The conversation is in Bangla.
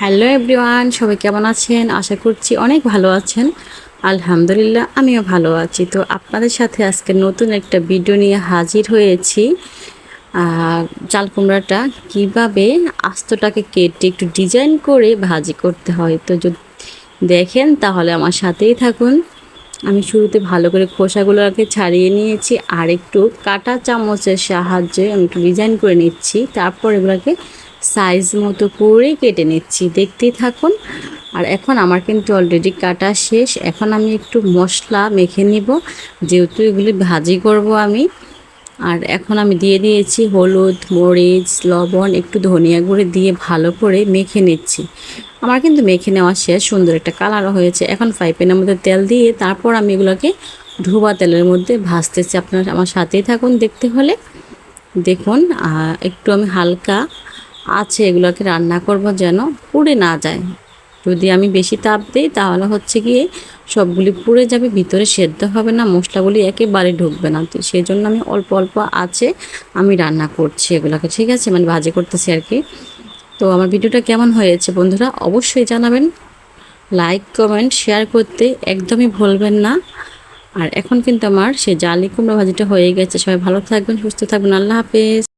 হ্যালো এভরিওয়ান সবাই কেমন আছেন? আশা করছি অনেক ভালো আছেন। আলহামদুলিল্লাহ, আমিও ভালো আছি। তো আপনাদের সাথে আজকে নতুন একটা ভিডিও নিয়ে হাজির হয়েছি। চাল কুমড়াটা কীভাবে আস্তটাকে কেটে একটু ডিজাইন করে ভাজি করতে হয়, তো যদি দেখেন তাহলে আমার সাথেই থাকুন। আমি শুরুতে ভালো করে খোসাগুলোকে ছাড়িয়ে নিয়েছি, আর একটু কাটা চামচের সাহায্যে আমি একটু ডিজাইন করে নিচ্ছি। তারপর এগুলোকে সাইজ মতো করে কেটে নিচ্ছি। দেখতেই থাকুন। আর এখন আমার কিন্তু অলরেডি কাটা শেষ। এখন আমি একটু মশলা মেখে নিব। যেহেতু এগুলি ভাজি করব আমি। আর এখন আমি দিয়ে দিয়েছি হলুদ, মরিচ, লবণ, একটু ধনিয়া গুঁড়ো দিয়ে ভালো করে মেখে নিচ্ছি। আমার কিন্তু মেখে নেওয়া শেষ। সুন্দর একটা কালারও হয়েছে। এখন ফ্রাই প্যানের মধ্যে তেল দিয়ে তারপর আমি এগুলোকে ধোবা তেলের মধ্যে ভাজতেছি। আপনার আমার সাথেই থাকুন দেখতে হলে। দেখুন একটু আমি হালকা আছে, এগুলোকে রান্না করব যেন পুড়ে না যায়। যদি আমি বেশি তাপ দিই, তাহলে হচ্ছে গিয়ে সবগুলি পুড়ে যাবে, ভিতরে সেদ্ধ হবে না, মশলাগুলি একেবারে ঢুকবে না। তো সেই জন্য আমি অল্প অল্প আছে, আমি রান্না করছি এগুলোকে। ঠিক আছে? মানে ভাজি করতেছি আর কি। তো আমার ভিডিওটা কেমন হয়েছে বন্ধুরা, অবশ্যই জানাবেন। লাইক, কমেন্ট, শেয়ার করতে একদমই ভুলবেন না। আর এখন কিন্তু আমার সে জালি কুমড়া ভাজিটা হয়ে গেছে। সবাই ভালো থাকবেন, সুস্থ থাকবেন। আল্লাহ হাফেজ।